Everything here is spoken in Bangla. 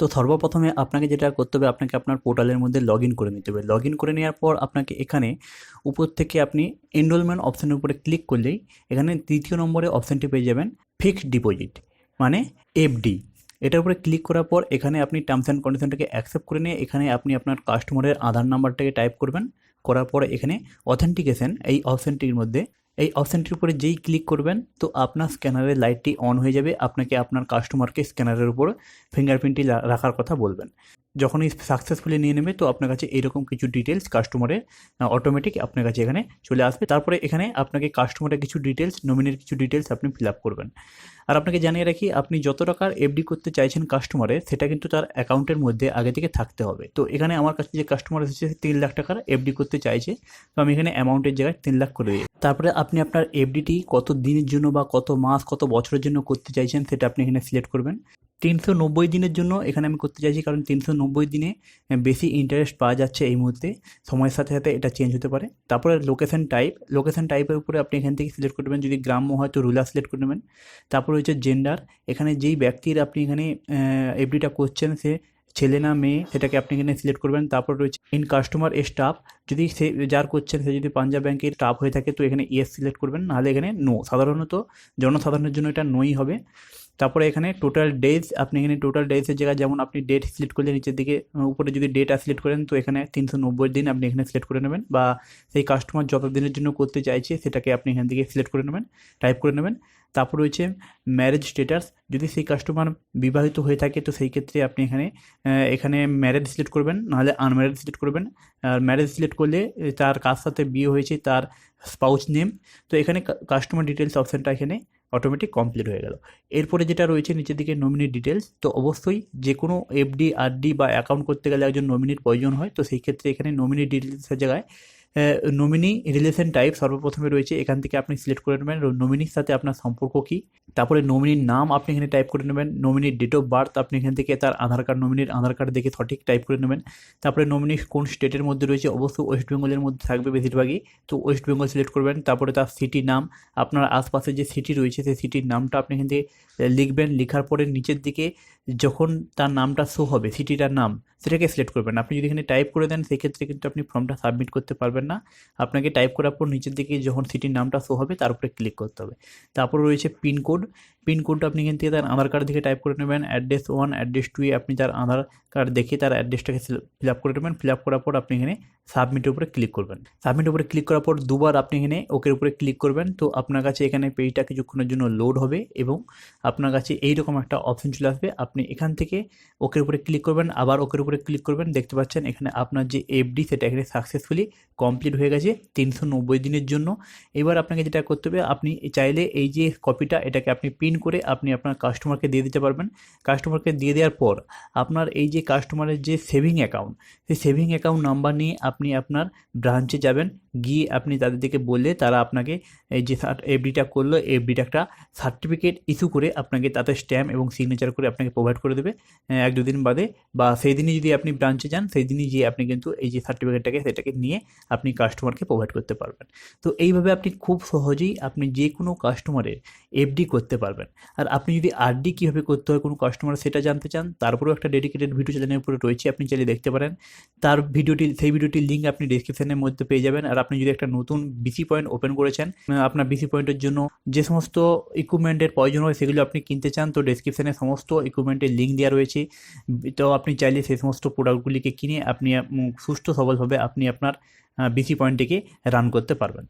তো সর্বপ্রথমে আপনাকে যেটা করতে হবে, আপনাকে আপনার পোর্টালের মধ্যে লগ করে নিতে হবে। লগ করে নেওয়ার পর আপনাকে এখানে উপর থেকে আপনি এনরোলমেন্ট অপশানের উপরে ক্লিক করলেই এখানে তৃতীয় নম্বরে অপশানটি পেয়ে যাবেন ফিক্সড ডিপোজিট মানে এফডি এটার উপরে ক্লিক করার পর এখানে আপনি টার্মস অ্যান্ড কন্ডিশনটাকে অ্যাকসেপ্ট করে নিয়ে এখানে আপনি আপনার কাস্টমারের আধার নাম্বারটাকে টাইপ করবেন। করার পরে এখানে অথেন্টিকেশন এই অপশানটির মধ্যে এই অপশানটির উপরে যেই ক্লিক করবেন, তো আপনার স্ক্যানারের লাইটটি অন হয়ে যাবে। আপনাকে আপনার কাস্টমারকে স্ক্যানারের উপর ফিঙ্গারপ্রিন্টটি রাখার কথা বলবেন। যখনই সাকসেসফুলি নিয়ে নেবে, তো আপনার কাছে এইরকম কিছু ডিটেলস কাস্টমারের অটোমেটিক আপনার কাছে এখানে চলে আসবে। তারপরে এখানে আপনাকে কাস্টমারের কিছু ডিটেলস নমিনির কিছু ডিটেলস আপনি ফিল আপ করবেন। আর আপনাকে জানিয়ে রাখি, আপনি যত টাকার এফডি করতে চাইছেন কাস্টমারের সেটা কিন্তু তার অ্যাকাউন্টের মধ্যে আগে থেকে থাকতে হবে। তো এখানে আমার কাছে যে কাস্টমার এসেছে তিন লাখ টাকার এফডি করতে চাইছে, তো আমি এখানে অ্যামাউন্টের জায়গায় তিন লাখ করে দিই তারপরে আপনি আপনার এফডিটি কত দিনের জন্য বা কত মাস, কত বছরের জন্য করতে চাইছেন, সেটা আপনি এখানে সিলেক্ট করবেন। তিনশো নব্বই দিনের জন্য এখানে আমি করতে চাইছি, কারণ তিনশো নব্বই দিনে বেশি ইন্টারেস্ট পাওয়া যাচ্ছে এই মুহূর্তে। সময়ের সাথে সাথে এটা চেঞ্জ হতে পারে। তারপরে লোকেশন টাইপ লোকেশন টাইপের উপরে আপনি এখান থেকে সিলেক্ট করবেন যদি গ্রাম্য হয় তো রুলার সিলেক্ট করে নেবেন। তারপরে হচ্ছে জেন্ডার এখানে যেই ব্যক্তির আপনি এখানে এফডিটা করছেন সে ছেলে না মেয়ে, সেটাকে আপনি এখানে সিলেক্ট করবেন। তারপর রয়েছে ইন কাস্টমার স্টাফ যদি সে যার করছেন, সে যদি পাঞ্জাব ব্যাংকের স্টাফ হয়ে থাকে, তো এখানে ইয়েস সিলেক্ট করবেন। নাহলে এখানে নো সাধারণত জনসাধারণের জন্য এটা নোই হবে। তারপরে এখানে টোটাল ডেজ আপনি এখানে টোটাল ডেজের জায়গায় যেমন আপনি ডেট সিলেক্ট করলে নিচের দিকে উপরে যদি ডেটা সিলেক্ট করেন, তো এখানে তিনশো নব্বই দিন আপনি এখানে সিলেক্ট করে নেবেন বা সেই কাস্টমার যত দিনের জন্য করতে চাইছে, সেটাকে আপনি এখান থেকে সিলেক্ট করে নেবেন টাইপ করে নেবেন। তারপর রয়েছে ম্যারেজ স্টেটাস যদি সেই কাস্টমার বিবাহিত হয়ে থাকে, তো সেই ক্ষেত্রে আপনি এখানে এখানে ম্যারেজ সিলেক্ট করবেন, নাহলে আনম্যারেজ সিলেক্ট করবেন। আর ম্যারেজ সিলেক্ট করলে তার কার সাথে বিয়ে হয়েছে, তার স্পাউচ নেম তো এখানে কাস্টমার ডিটেলস অপশানটা এখানে অটোমেটিক কমপ্লিট হয়ে গেল। এরপরে যেটা রয়েছে, নিচের দিকে নমিনি ডিটেলস তো অবশ্যই যে কোনো এফডি আরডি বা অ্যাকাউন্ট করতে গেলে একজন নমিনির প্রয়োজন হয়। তো সেই ক্ষেত্রে এখানে নমিনি ডিটেলসের জায়গায় নমিনি রিলেশন টাইপ সর্বপ্রথমে রয়েছে, এখান থেকে আপনি সিলেক্ট করে নেবেন। নমিনির সাথে আপনার সম্পর্ক কী? তারপরে নমিনির নাম আপনি এখানে টাইপ করে নেবেন। নমিনির ডেট অফ বার্থ আপনি এখান থেকে তার আধার কার্ড নমিনির আধার কার্ড দেখে সঠিক টাইপ করে নেবেন। তারপরে নমিনি কোন স্টেটের মধ্যে রয়েছে, অবশ্যই ওয়েস্ট বেঙ্গলের মধ্যে থাকবে বেশিরভাগই। তো ওয়েস্ট বেঙ্গল সিলেক্ট করবেন, তারপরে তার সিটি নাম, আপনার আশপাশে যে সিটি রয়েছে, সেই সিটির নামটা আপনি এখান থেকে লিখবেন। লেখার পরে নিচের দিকে যখন তার নামটা শো হবে সিটিটার নাম, সেটাকে সিলেক্ট করবেন। আপনি যদি এখানে টাইপ করে দেন, সেক্ষেত্রে কিন্তু আপনি ফর্মটা সাবমিট করতে পারবেন। না, আপনাকে টাইপ করার পর নিচের দিকে যখন সিটির নামটা শো হবে, তার উপরে ক্লিক করতে হবে। তারপর রয়েছে পিনকোড পিনকোডটা আপনি এখান থেকে তার আধার কার্ড দেখে টাইপ করে নেবেন। অ্যাড্রেস ওয়ান অ্যাড্রেস টুয়ে আপনি তার আধার কার্ড দেখে তার অ্যাড্রেসটাকে ফিল আপ করে নেবেন। ফিল আপ করার পর আপনি এখানে সাবমিটের উপরে ক্লিক করবেন। সাবমিটের উপরে ক্লিক করার পর দুবার আপনি এখানে ওকের উপরে ক্লিক করবেন। তো আপনার কাছে এখানে পেজটা কিছুক্ষণের জন্য লোড হবে এবং আপনার কাছে এইরকম একটা অপশন চলে আসবে। আপনি এখান থেকে ওকের উপরে ক্লিক করবেন। আবার ওকের উপরে ক্লিক করবেন। দেখতে পাচ্ছেন এখানে আপনার যে এফডি সেটা এখানে সাকসেসফুলি কমপ্লিট হয়ে গেছে তিনশো নব্বই দিনের জন্য। এবার আপনাকে যেটা করতে হবে, আপনি চাইলে এই যে কপিটা এটাকে আপনি প্রিন্ট করে আপনি আপনার কাস্টমারকে দিয়ে দিতে পারবেন। কাস্টমারকে দিয়ে দেওয়ার পর আপনার এই যে কাস্টমারের যে সেভিং অ্যাকাউন্ট সেই সেভিং অ্যাকাউন্ট নাম্বার নিয়ে আপনি আপনার ব্রাঞ্চে যাবেন। গিয়ে আপনি তাদেরকে বললে তারা আপনাকে এই যে এফডিটা করল এফডিটা একটা সার্টিফিকেট ইস্যু করে আপনাকে তাতে স্ট্যাম্প এবং সিগনেচার করে আপনাকে প্রোভাইড করে দেবে। এক দুদিন বাদে বা সেই দিনই যদি আপনি ব্রাঞ্চে যান, সেই দিনই গিয়ে আপনি কিন্তু এই যে সার্টিফিকেটটাকে সেটাকে নিয়ে আপনি কাস্টমারকে প্রোভাইড করতে পারবেন। তো এইভাবে আপনি খুব সহজেই আপনি যে কোনো কাস্টমারের এফডি করতে পারবেন। আর আপনি যদি আরডি কীভাবে করতে হয় কোনো কাস্টমার সেটা জানতে চান, তারপরেও একটা ডেডিকেটেড ভিডিও চ্যানেলের উপরে রয়েছে, আপনি চাইলে দেখতে পারেন। তার ভিডিওটি সেই ভিডিওটির লিঙ্ক আপনি ডিসক্রিপশনের মধ্যে পেয়ে যাবেন। আর আপনি যদি একটা নতুন বিসি পয়েন্ট ওপেন করেছেন আপনার বিসি পয়েন্টের জন্য যে সমস্ত ইকুইপমেন্টের প্রয়োজন হয়, সেগুলো আপনি কিনতে চান, তো ডিসক্রিপশানে সমস্ত ইকুইপমেন্টের লিঙ্ক দেওয়া রয়েছে। তো আপনি চাইলে সেই সমস্ত প্রোডাক্টগুলিকে কিনে আপনি সুস্থ সবলভাবে আপনি আপনার বিসি পয়েন্টটিকে রান করতে পারবেন।